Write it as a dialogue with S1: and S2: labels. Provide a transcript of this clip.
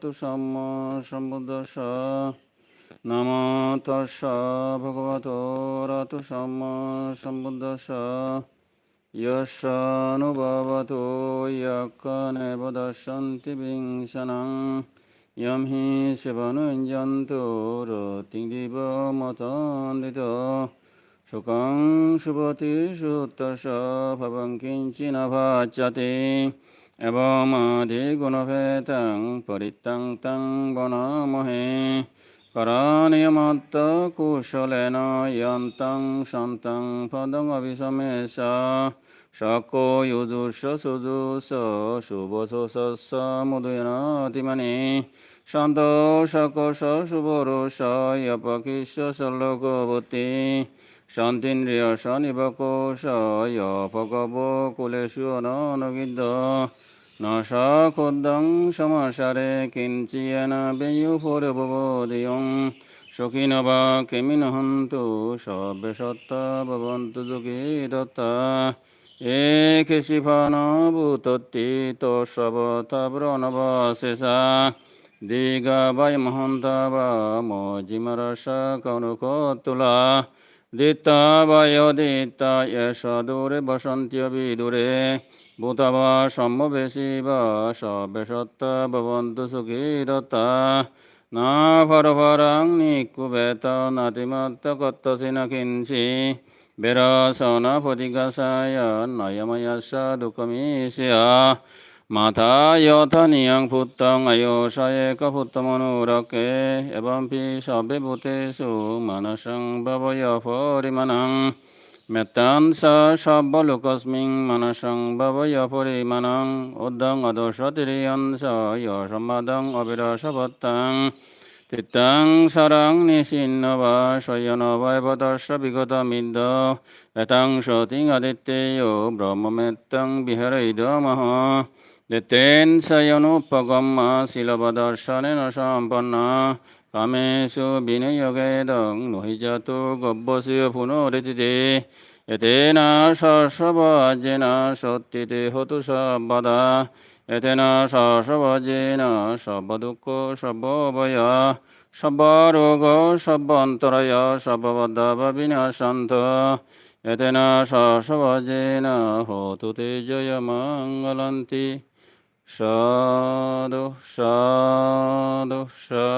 S1: ভগবতু সাম্য সম্বুদ্ধস্য নম তস্য ভগবতো রতু সাম্য সম্বুদ্ধস্য यस्यानुभवतो यक्कनेव दर्शन्ति विंशनं यं हि शिवनुञ्जन्तो रतिदिवमतान्वितो सुखं शुभति सुतश भवं किञ्चिन এবমাধিগুণভেদং পরিত্যং তং বনমহে করণীয়মত্ত কুশলেন ইয়ন্तं সন্तं পদমভিশমেষ শকো যুজুষ সুজুষ শুভ শোষ মুদুয়নতিমনি সন্তোষকোষ শুভরোষয়পকিষ লোকবতী সন্তীন্দ্রিয় শনিবকোষয়পকব কুলেশু অননুবিদ্ধ নদং সক্ষুদ্দং সমসারে কিঞ্চিয়েন বেয়ুপূর্ববোধিয়ং সখিন বা কেমিন হন্তু সব্যে সত্তা ভবন্তু যোগী দত্তা এ কেশিফান ভূতত্তি তবরণবশেষা দীঘা বাই মহন্তা বা মজিমরস কনুকতুলা দিত্তাবায়দিত্তা এষ দূরে বসন্ত্যবি দূরে ভূতবা সম্মবেশি বা সবেশত্তা ভবন্তু সুখীরতা না ফর ফরফরাং নিকুবেত, নাতিমত্ত কত্তসি না কিঞ্চি। বেরসনা ফতিকাশায় নয়ময়স্য দুঃখমিষয়া 마타여타니양 부땅 아요샤에 까부따모노라케 에반피 사베부테수 마나상 바바야 포리마낭 메탄사 샤발루카스밍 마나상 바바야 포리마낭 오당 아도샤티리안사 여삼마당 어비라샤바땅 তিতাং সারাং নিশিন্নবা শয়নবায়বদর্শ বিগত মিন্দ এতাং সতিং আদিত্যেয় ব্রহ্মমেত্তং বিহারৈদমহ দিতেনশয়নুপগম্য শিলবদর্শনেন সম্পন্ন। কামেশু বিনিয়োগেদং নহিজাত গব্যসীয় পুনরিতিতে। এতেন না সত্যিতে হতু সবদা এতে না শশবজে না সব দুঃখ সবয় সব রোগ সব অন্তরয় সবরোগ বিনাশান্ত। এতে না এতেন না হতুতে জয় মঙ্গলন্তী। সাধু সাধু সাধু।